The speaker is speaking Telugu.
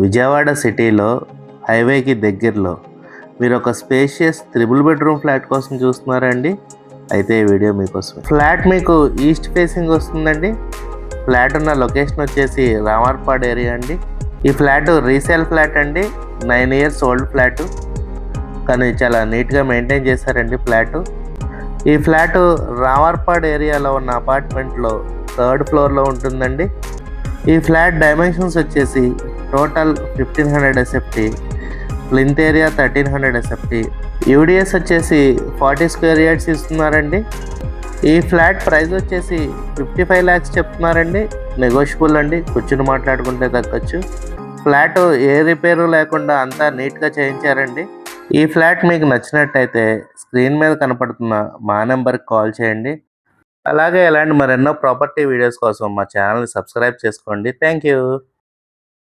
విజయవాడ సిటీలో హైవేకి దగ్గరలో. మీరు ఒక స్పేషియస్ త్రిబుల్ బెడ్రూమ్ ఫ్లాట్ కోసం చూస్తున్నారండి. అయితే ఈ వీడియో మీకోసం ఫ్లాట్ మీకు ఈస్ట్ ఫేసింగ్ వస్తుందండి. ఫ్లాట్ ఉన్న లొకేషన్ వచ్చేసి రామర్పాడ్ ఏరియా అండి. ఈ ఫ్లాట్ రీసేల్ ఫ్లాట్ అండి. Nine years old flat. కానీ చాలా నీట్గా మెయింటైన్ చేశారండి ఫ్లాట్. ఈ ఫ్లాట్ రామర్పాడ్ ఏరియాలో ఉన్న అపార్ట్మెంట్లో థర్డ్ ఫ్లోర్లో ఉంటుందండి. ఈ ఫ్లాట్ డైమెన్షన్స్ వచ్చేసి total fifteen hundred SFT plinth area thirteen hundred SFT UDS వచ్చేసి ఫార్టీ స్క్వేర్ యార్డ్స్ ఇస్తున్నారండి. ఈ ఫ్లాట్ ప్రైస్ వచ్చేసి ఫిఫ్టీ ఫైవ్ ల్యాక్స్ చెప్తున్నారండి. నెగోషియబుల్ అండి కూర్చుని మాట్లాడుకుంటే తగ్గొచ్చు. ఫ్లాట్ ఏ రిపేరు లేకుండా అంతా నీట్గా చేయించారండి. ఈ ఫ్లాట్ మీకు నచ్చినట్టయితే స్క్రీన్ మీద కనపడుతున్న మా నెంబర్కి కాల్ చేయండి. అలాగే ఇలాంటి మరెన్నో ప్రాపర్టీ వీడియోస్ కోసం మా ఛానల్ని సబ్స్క్రైబ్ చేసుకోండి. Thank you